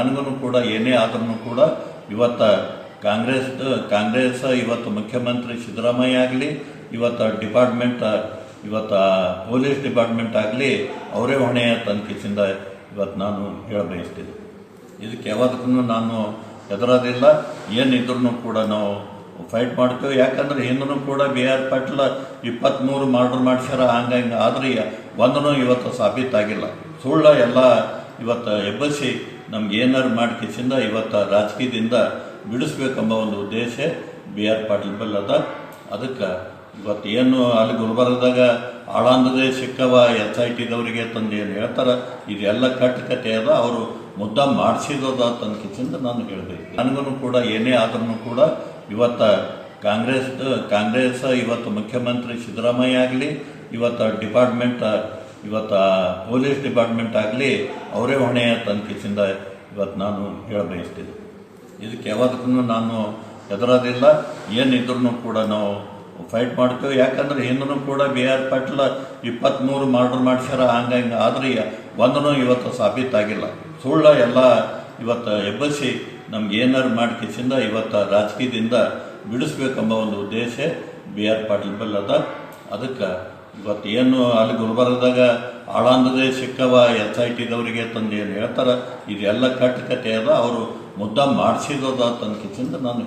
ನನಗೂ ಕೂಡ, ಏನೇ ಆದ್ರೂ ಕೂಡ, ಇವತ್ತ ಕಾಂಗ್ರೆಸ್ ಕಾಂಗ್ರೆಸ್, ಇವತ್ತು ಮುಖ್ಯಮಂತ್ರಿ ಸಿದ್ದರಾಮಯ್ಯ ಆಗಲಿ, ಇವತ್ತು ಡಿಪಾರ್ಟ್ಮೆಂಟ್, ಇವತ್ತು ಪೊಲೀಸ್ ಡಿಪಾರ್ಟ್ಮೆಂಟ್ ಆಗಲಿ, ಅವರೇ ಹೊಣೆಯ ತನಿಖೆಯಿಂದ ಇವತ್ತು ನಾನು ಹೇಳ ಬಯಸ್ತೀನಿ. ಇದಕ್ಕೆ ಯಾವತ್ತೂ ನಾನು ಹೆದರೋದಿಲ್ಲ. ಏನಿದ್ರೂ ಕೂಡ ನಾವು ಫೈಟ್ ಮಾಡ್ತೇವೆ. ಯಾಕಂದ್ರೆ ಹಿಂದೂ ಕೂಡ ಬಿ ಆರ್ ಪಾಟೀಲ್ ಇಪ್ಪತ್ತ್ಮೂರು ಮರ್ಡರ್ ಮಾಡ್ಸ್ಯಾರ, ಹಂಗಂಗೆ ಹಿಂಗೆ ಆದ್ರೆ ಒಂದೂ ಇವತ್ತು ಸಾಬೀತಾಗಿಲ್ಲ. ಸುಳ್ಳ ಎಲ್ಲ ಇವತ್ತು ಎಬ್ಬಸಿ ನಮ್ಗೆ ಏನಾರು ಮಾಡ್ಕಿಸಿಂದ ಇವತ್ತು ರಾಜಕೀಯದಿಂದ ಬಿಡಿಸ್ಬೇಕೆಂಬ ಒಂದು ಉದ್ದೇಶ ಬಿ ಆರ್ ಪಾಟೀಲ್ ಅದ ಅದಕ್ಕೆ ಇವತ್ತು ಏನು ಅಲ್ಲಿ ಗುಲ್ಬರ್ಗದಾಗ ಆಳಾಂಧ್ರದೇ ಸಿಕ್ಕವ ಎಸ್ ಐ ಟಿದವರಿಗೆ ತಂದು ಏನು ಹೇಳ್ತಾರೆ, ಇದೆಲ್ಲ ಕಟ್ಟ ಕತೆ ಅದ, ಅವರು ಮುದ್ದ ಮಾಡಿಸಿದದ ಕಿಚಿಂದ ನಾನು ಹೇಳಬೇಕು ನನಗೂ ಕೂಡ, ಏನೇ ಆದ್ರೂ ಕೂಡ ಇವತ್ತು ಕಾಂಗ್ರೆಸ್ ಕಾಂಗ್ರೆಸ್, ಇವತ್ತು ಮುಖ್ಯಮಂತ್ರಿ ಸಿದ್ದರಾಮಯ್ಯ ಆಗಲಿ, ಇವತ್ತು ಡಿಪಾರ್ಟ್ಮೆಂಟ್ ಇವತ್ತು ಪೊಲೀಸ್ ಡಿಪಾರ್ಟ್ಮೆಂಟ್ ಆಗಲಿ ಅವರೇ ಹೊಣೆ ತನಿಖೆಯಿಂದ ಇವತ್ತು ನಾನು ಹೇಳ ಇದಕ್ಕೆ ಯಾವತ್ತೂ ನಾನು ಹೆದರೋದಿಲ್ಲ. ಏನಿದ್ರು ಕೂಡ ನಾವು ಫೈಟ್ ಮಾಡ್ತೇವೆ. ಯಾಕಂದ್ರೆ ಹಿಂದೂ ಕೂಡ ಬಿ ಆರ್ ಪಾಟೀಲ್ ಇಪ್ಪತ್ತ್ಮೂರು ಮರ್ಡರ್ ಮಾಡ್ಸ್ಯಾರ. ಹಂಗೆ ಹಿಂಗೆ ಆದ್ರೆ ಒಂದನೂ ಇವತ್ತು ಸಾಬೀತಾಗಿಲ್ಲ. ಸುಳ್ಳ ಎಲ್ಲ ಇವತ್ತು ಎಬ್ಬಸಿ ನಮ್ಗೆ ಏನಾರು ಮಾಡ್ಕಿಸಿಂದ ಇವತ್ತು ರಾಜಕೀಯದಿಂದ ಬಿಡಿಸ್ಬೇಕೆಂಬ ಒಂದು ಉದ್ದೇಶ ಬಿ ಆರ್ ಪಾಟೀಲ್ ಬಲ್ಲದ. ಅದಕ್ಕೆ ಇವತ್ತು ಏನು ಅಲ್ಲಿ ಗುಲ್ಬರ್ಗದಾಗ ಆಳಂದದೇ ಸಿಕ್ಕವ ಎಸ್ ಐ ಟಿದವರಿಗೆ ತಂದು ಏನು ಹೇಳ್ತಾರೆ? ಇದೆಲ್ಲ ಕಟ್ಟು ಕತೆ ಅದ. ಅವರು ಮುದ್ದ ಮಾಡಿಸಿದದ ಕಿಚಿಂದ ನಾನು